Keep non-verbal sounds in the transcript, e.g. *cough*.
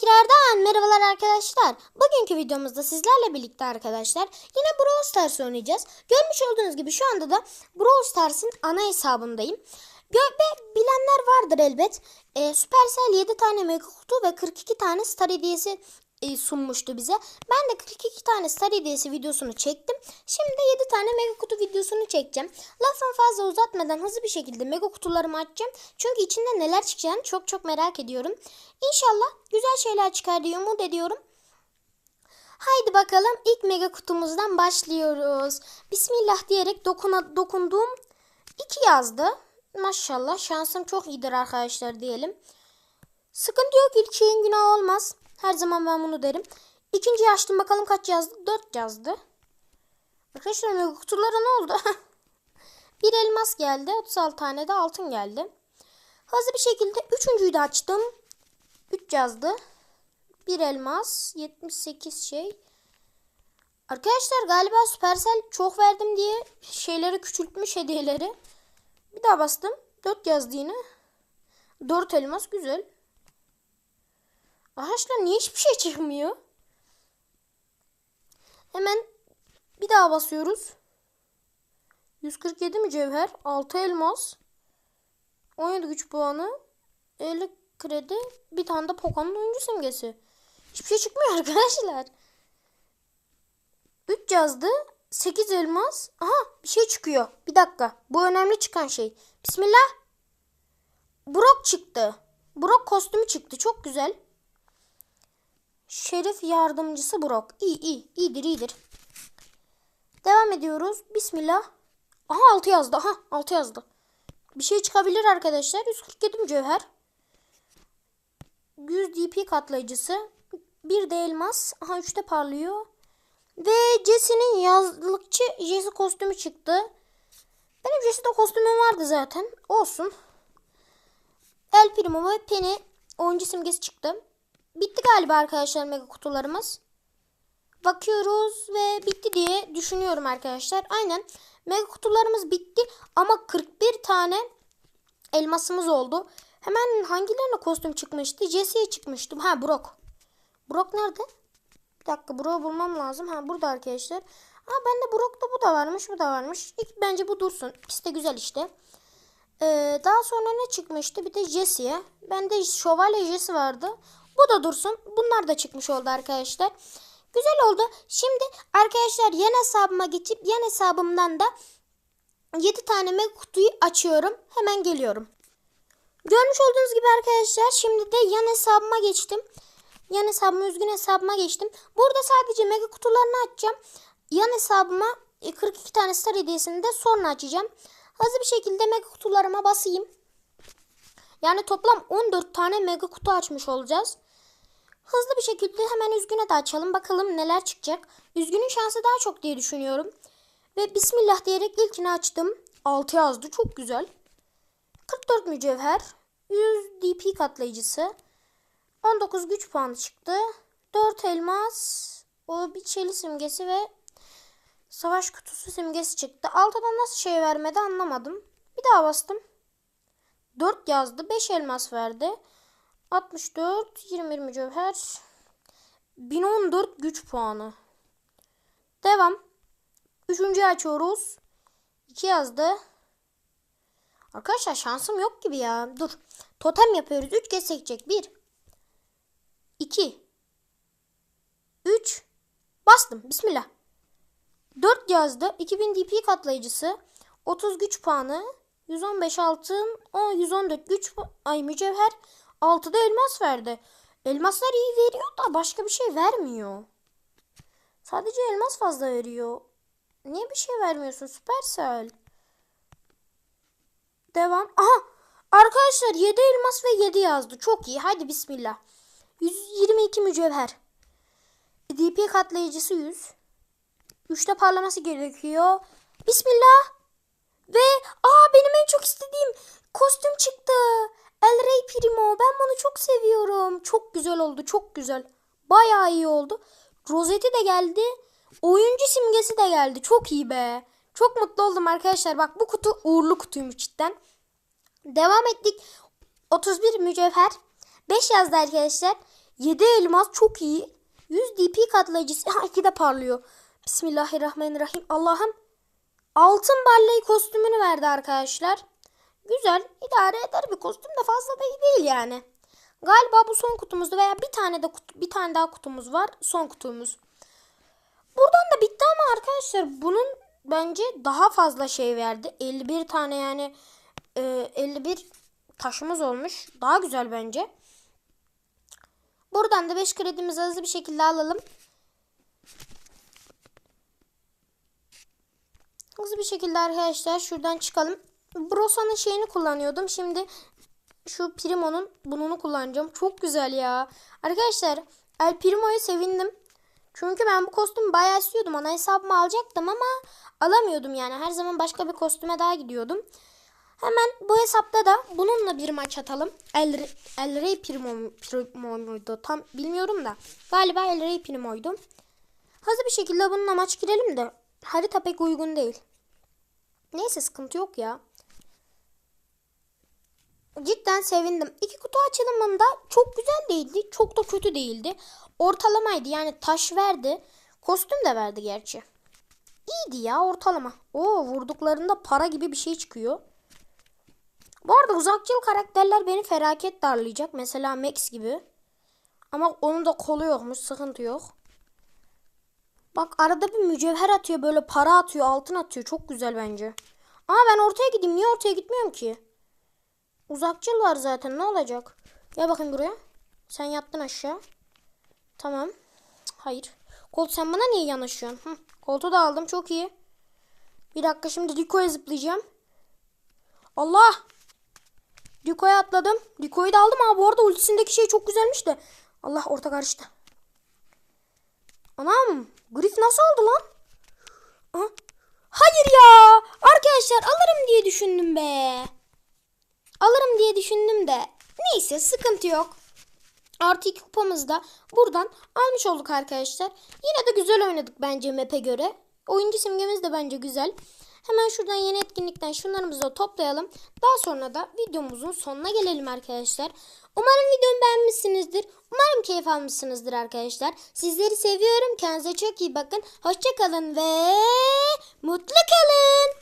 Tekrardan merhabalar arkadaşlar. Bugünkü videomuzda sizlerle birlikte arkadaşlar yine Brawl Stars oynayacağız. Görmüş olduğunuz gibi şu anda da Brawl Stars'ın ana hesabındayım. Ve bilenler vardır elbet. Ee, Supercell 7 tane mega kutu ve 42 tane star hediyesi sunmuştu bize. Ben de 42 tane star hediyesi videosunu çektim. Şimdi de 7 tane mega kutu videosunu çekeceğim. Lafın fazla uzatmadan hızlı bir şekilde mega kutularımı açacağım. Çünkü içinde neler çıkacağını çok çok merak ediyorum. İnşallah güzel şeyler çıkar diye umut ediyorum. Haydi bakalım ilk mega kutumuzdan başlıyoruz. Bismillah diyerek dokuna, dokunduğum 2 yazdı. Maşallah şansım çok iyidir arkadaşlar diyelim. Sıkıntı yok ilk şeyin günahı olmaz. Her zaman ben bunu derim. İkinciyi açtım bakalım kaç yazdı? 4 yazdı. Arkadaşlar kutulara ne oldu? *laughs* bir elmas geldi. 36 tane de altın geldi. Hızlı bir şekilde üçüncüyü de açtım. 3 yazdı. Bir elmas. 78 şey. Arkadaşlar galiba Supercell çok verdim diye şeyleri küçültmüş hediyeleri. Bir daha bastım. 4 yazdı yine. 4 elmas güzel. Arkadaşlar niye hiçbir şey çıkmıyor? Hemen bir daha basıyoruz. 147 mücevher, 6 elmas, 17 güç puanı, 50 kredi, bir tane de Poco'nun oyuncu simgesi. Hiçbir şey çıkmıyor *laughs* arkadaşlar. 3 yazdı. 8 elmas. Aha bir şey çıkıyor. Bir dakika. Bu önemli çıkan şey. Bismillah. Brock çıktı. Brock kostümü çıktı. Çok güzel. Şerif yardımcısı Brock. İyi iyi. iyidir iyidir. Devam ediyoruz. Bismillah. Aha 6 yazdı. Aha 6 yazdı. Bir şey çıkabilir arkadaşlar. 147 mücevher. 100 DP katlayıcısı. Bir de elmas. Aha 3'te parlıyor. Ve Jesse'nin yazlıkçı Jesse kostümü çıktı. Benim Jesse'de kostümüm vardı zaten. Olsun. El Primo ve Penny oyuncu simgesi çıktı. Bitti galiba arkadaşlar mega kutularımız. Bakıyoruz ve bitti diye düşünüyorum arkadaşlar. Aynen mega kutularımız bitti ama 41 tane elmasımız oldu. Hemen hangilerine kostüm çıkmıştı? Jesse'ye çıkmıştı. Ha Brock. Brock nerede? Bir dakika Brock'u bulmam lazım. Ha burada arkadaşlar. Ha bende Brock'ta bu da varmış bu da varmış. İlk bence bu dursun. İkisi de güzel işte. Ee, daha sonra ne çıkmıştı? Bir de Jesse'ye. Bende Şövalye Jesse vardı. Bu da dursun. Bunlar da çıkmış oldu arkadaşlar. Güzel oldu. Şimdi arkadaşlar yan hesabıma geçip yan hesabımdan da 7 tane mega kutuyu açıyorum. Hemen geliyorum. Görmüş olduğunuz gibi arkadaşlar şimdi de yan hesabıma geçtim. Yan hesabıma üzgün hesabıma geçtim. Burada sadece mega kutularını açacağım. Yan hesabıma 42 tane star hediyesini de sonra açacağım. Hızlı bir şekilde mega kutularıma basayım. Yani toplam 14 tane mega kutu açmış olacağız. Hızlı bir şekilde hemen üzgüne de açalım. Bakalım neler çıkacak. Üzgünün şansı daha çok diye düşünüyorum. Ve Bismillah diyerek ilkini açtım. 6 yazdı. Çok güzel. 44 mücevher. 100 DP katlayıcısı. 19 güç puanı çıktı. 4 elmas. O bir çeli simgesi ve savaş kutusu simgesi çıktı. Altıdan nasıl şey vermedi anlamadım. Bir daha bastım. 4 yazdı. 5 elmas verdi. 64, 21 mücevher. 1014 güç puanı. Devam. Üçüncüyü açıyoruz. 2 yazdı. Arkadaşlar şansım yok gibi ya. Dur. Totem yapıyoruz. 3 kez sekecek. 1 2 3 Bastım. Bismillah. 4 yazdı. 2000 DP katlayıcısı. 30 güç puanı. 115 altın. O 114 güç ay mücevher. 6'da elmas verdi. Elmaslar iyi veriyor da başka bir şey vermiyor. Sadece elmas fazla veriyor. Niye bir şey vermiyorsun Supercell? Devam. Aha! Arkadaşlar 7 elmas ve 7 yazdı. Çok iyi. Hadi bismillah. 122 mücevher. DP katlayıcısı 100. 3'te parlaması gerekiyor. Bismillah. Ve aa benim en çok istediğim kostüm çıktı. El Rey Primo. Ben bunu çok seviyorum. Çok güzel oldu. Çok güzel. Bayağı iyi oldu. Rozeti de geldi. Oyuncu simgesi de geldi. Çok iyi be. Çok mutlu oldum arkadaşlar. Bak bu kutu uğurlu kutuymuş cidden. Devam ettik. 31 mücevher. 5 yazdı arkadaşlar. 7 elmas çok iyi. 100 DP katlayıcısı. Ha 2 de parlıyor. Bismillahirrahmanirrahim. Allah'ım. Altın barley kostümünü verdi arkadaşlar. Güzel. idare eder bir kostüm de fazla da iyi değil yani. Galiba bu son kutumuzdu veya bir tane de kutu, bir tane daha kutumuz var. Son kutumuz. Buradan da bitti ama arkadaşlar bunun bence daha fazla şey verdi. 51 tane yani e, 51 taşımız olmuş. Daha güzel bence. Buradan da 5 kredimizi hızlı bir şekilde alalım. Hızlı bir şekilde arkadaşlar şuradan çıkalım. Brosa'nın şeyini kullanıyordum. Şimdi şu Primo'nun bununu kullanacağım. Çok güzel ya. Arkadaşlar El Primo'yu sevindim. Çünkü ben bu kostümü bayağı istiyordum. Ana hesabımı alacaktım ama alamıyordum yani. Her zaman başka bir kostüme daha gidiyordum. Hemen bu hesapta da bununla bir maç atalım. El, El Rey Primo, Primo muydu? Tam bilmiyorum da. Galiba El Rey Primo'ydu. Hızlı bir şekilde bununla maç girelim de harita pek uygun değil. Neyse sıkıntı yok ya. Cidden sevindim. İki kutu açılımında çok güzel değildi. Çok da kötü değildi. Ortalamaydı yani taş verdi. Kostüm de verdi gerçi. İyiydi ya ortalama. Oo vurduklarında para gibi bir şey çıkıyor. Bu arada uzakçıl karakterler beni felaket darlayacak. Mesela Max gibi. Ama onun da kolu yokmuş. Sıkıntı yok. Bak arada bir mücevher atıyor. Böyle para atıyor. Altın atıyor. Çok güzel bence. Ama ben ortaya gideyim. Niye ortaya gitmiyorum ki? Uzakçıl var zaten. Ne olacak? Gel bakayım buraya. Sen yattın aşağı. Tamam. Hayır. Colt sen bana niye yanaşıyorsun? Hı. Colt'u da aldım. Çok iyi. Bir dakika şimdi Rico'ya zıplayacağım. Allah! Rico'ya atladım. Rico'yu da aldım ama bu arada ultisindeki şey çok güzelmiş de. Allah orta karıştı. Anam! Griff nasıl oldu lan? Aha. Hayır ya! Arkadaşlar alırım diye düşündüm be. Alırım diye düşündüm de. Neyse sıkıntı yok. Artı iki kupamızı da buradan almış olduk arkadaşlar. Yine de güzel oynadık bence map'e göre. Oyuncu simgemiz de bence güzel. Hemen şuradan yeni etkinlikten şunlarımızı da toplayalım. Daha sonra da videomuzun sonuna gelelim arkadaşlar. Umarım videomu beğenmişsinizdir. Umarım keyif almışsınızdır arkadaşlar. Sizleri seviyorum. Kendinize çok iyi bakın. Hoşçakalın ve mutlu kalın.